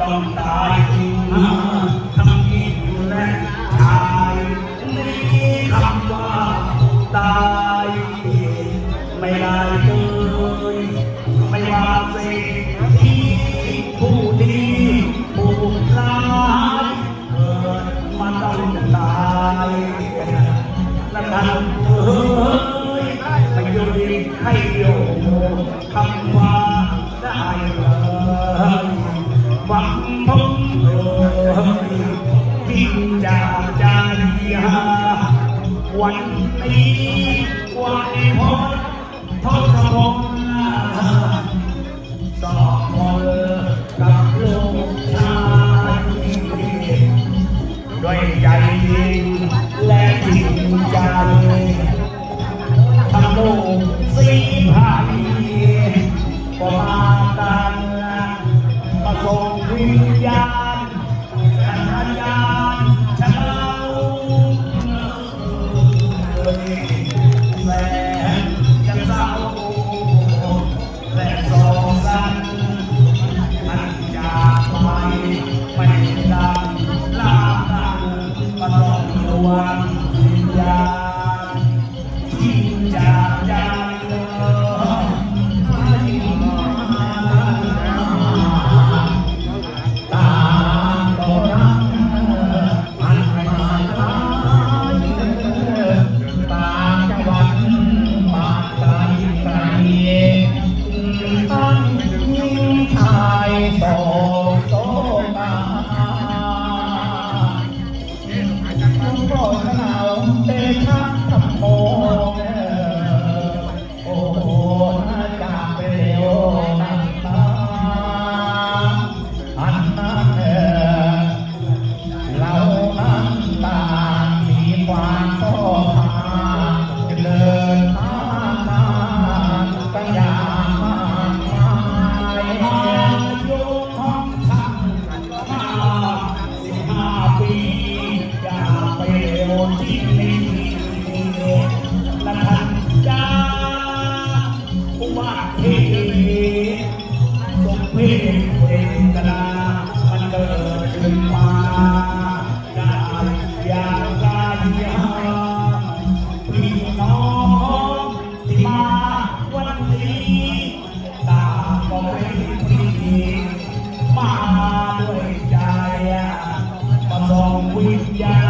ต้องตายทั้งที่อยู่ตายนี่คำว่าตายไม่ได้เลยไม่ว่าสิ่ที่ผู้ดีผู้ร้ายเกิดมาต้องตายแะกันเอ้ยไปอยู่ให้โยมคำว่าได้ย vắng mông hồ kim trà trà đi ha quanh đi quanh hót thót thót Yeah.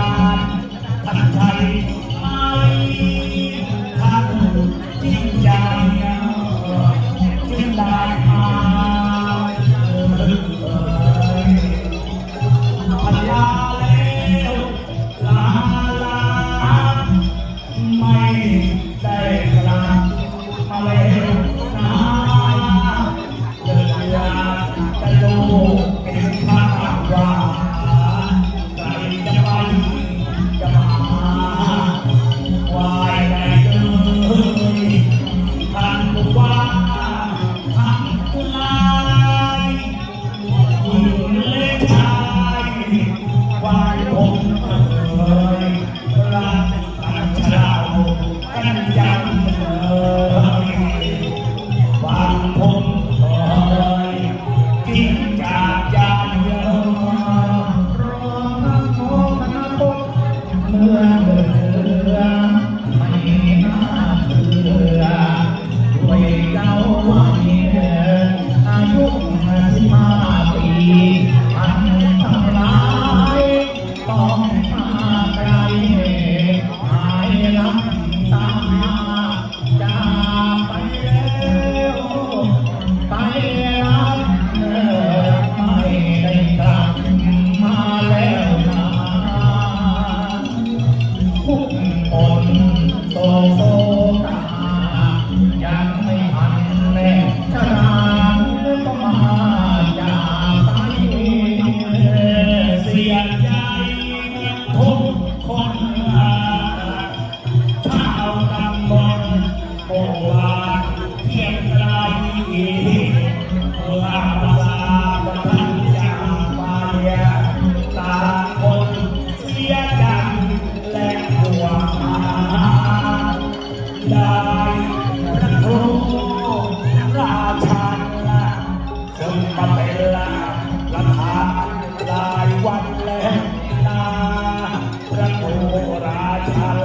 ราชัน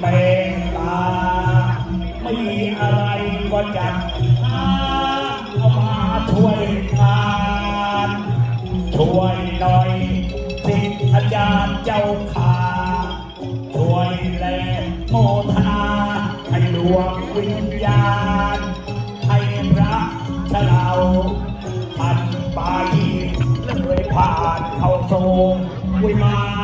เมตตา ไม่มีอะไรก็จัดหาเอามาช่วยงานช่วยหน่อยสิอาจารย์เจ้าขาช่วยแลโมทนาให้ดวงวิญญาณ ให้พระเฉลาท่านไปเลยผ่านเข้าทรงวิมาน